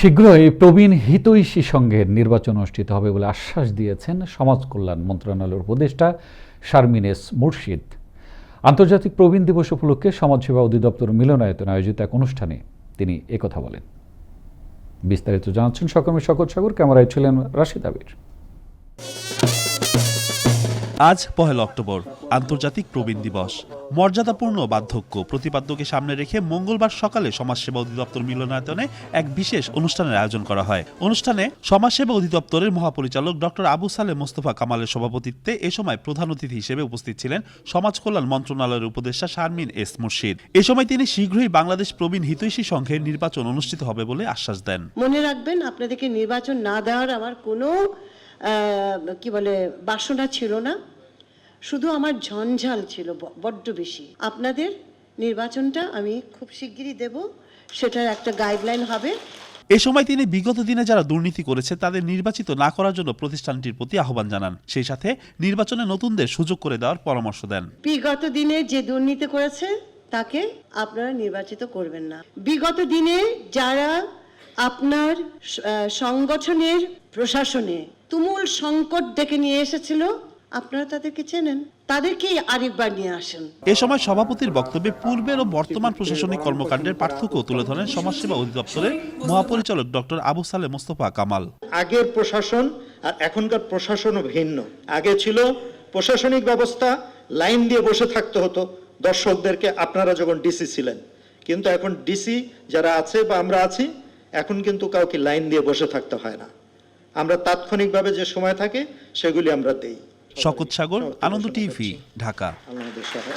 শীঘ্রই প্রবীণ হিতৈষী সংঘের নির্বাচন অনুষ্ঠিত হবে বলে আশ্বাস দিয়েছেন সমাজ কল্যাণ মন্ত্রণালয়ের উপদেষ্টা শারমিন এস মুর্শিদ। আন্তর্জাতিক প্রবীণ দিবস উপলক্ষে সমাজসেবা অধিদপ্তর মিলনায়তন আয়োজিত এক অনুষ্ঠানে তিনি একথা বলেন। বিস্তারিত জানাচ্ছেন সকর্মী সকল সাগর, ক্যামেরায় ছিলেন রাশিদ আবির। আজ পহেলা অক্টোবর, আন্তর্জাতিক প্রবীণ দিবস। মর্যাদাপূর্ণ বার্ধক্য প্রতিপাদ্যকে সামনে রেখে মঙ্গলবার সকালে সমাজসেবা অধিদপ্তর মিলনায়তনে এক বিশেষ অনুষ্ঠানের আয়োজন করা হয়। অনুষ্ঠানে সমাজসেবা অধিদপ্তরের মহাপরিচালক ডক্টর আবু সালে মোস্তফা কামালের সভাপতিত্বে এ সময় প্রধান অতিথি হিসেবে উপস্থিত ছিলেন সমাজ কল্যাণ মন্ত্রণালয়ের উপদেষ্টা শারমিন এস মুর্শিদ। এ সময় তিনি শীঘ্রই বাংলাদেশ প্রবীণ হিতৈষী সংঘের নির্বাচন অনুষ্ঠিত হবে বলে আশ্বাস দেন। মনে রাখবেন, আপনাদেরকে নির্বাচন না দেওয়ার আমার কোনো কি বলে বাসনা ছিল না। শুধু আমার ঝঞ্ঝাল ছিল বড্ড বেশি। আপনাদের নির্বাচনটা আমি খুব শিগগিরই দেব সেটার একটা গাইডলাইন হবে। এ সময় তিনি বিগত দিনে যারা দুর্নীতি করেছে তাদের নির্বাচিত না করার জন্য প্রতিষ্ঠানটির প্রতি আহ্বান জানান। সেই সাথে নির্বাচনে নতুনদের সুযোগ করে দেওয়ার পরামর্শ দেন। বিগত দিনে যে দুর্নীতি করেছে তাকে আপনারা নির্বাচিত করবেন না। বিগত দিনে যারা আপনার সংগঠনের প্রশাসনে তুমুল সংকট ডেকে নিয়ে এসেছিল। আপনারা তাদেরকে চেনেন। তাদেরকেই আরেকবার নিয়ে আসেন। এ সময় সভাপতির বক্তব্যে পূর্বের ও বর্তমান প্রশাসনিক কর্মকাণ্ডের পার্থক্য তুলে ধরেন সমাজসেবা অধিদপ্তরের মহাপরিচালক ডক্টর আবু সালে মোস্তফা কামাল। আগের প্রশাসন আর এখনকার প্রশাসনও ভিন্ন। আগে ছিল প্রশাসনিক ব্যবস্থা লাইন দিয়ে বসে থাকতে হতো। দর্শকদেরকে আপনারা যখন ডিসি ছিলেন। কিন্তু এখন ডিসি যারা আছে বা আমরা আছি এখন কিন্তু কাউকে লাইন দিয়ে বসে থাকতে হয় না। আমরা তাৎক্ষণিকভাবে যে সময় থাকে সেগুলি আমরা দেই। শকত সাগর আনন্দ টিভি ঢাকা। আমাদের শহর।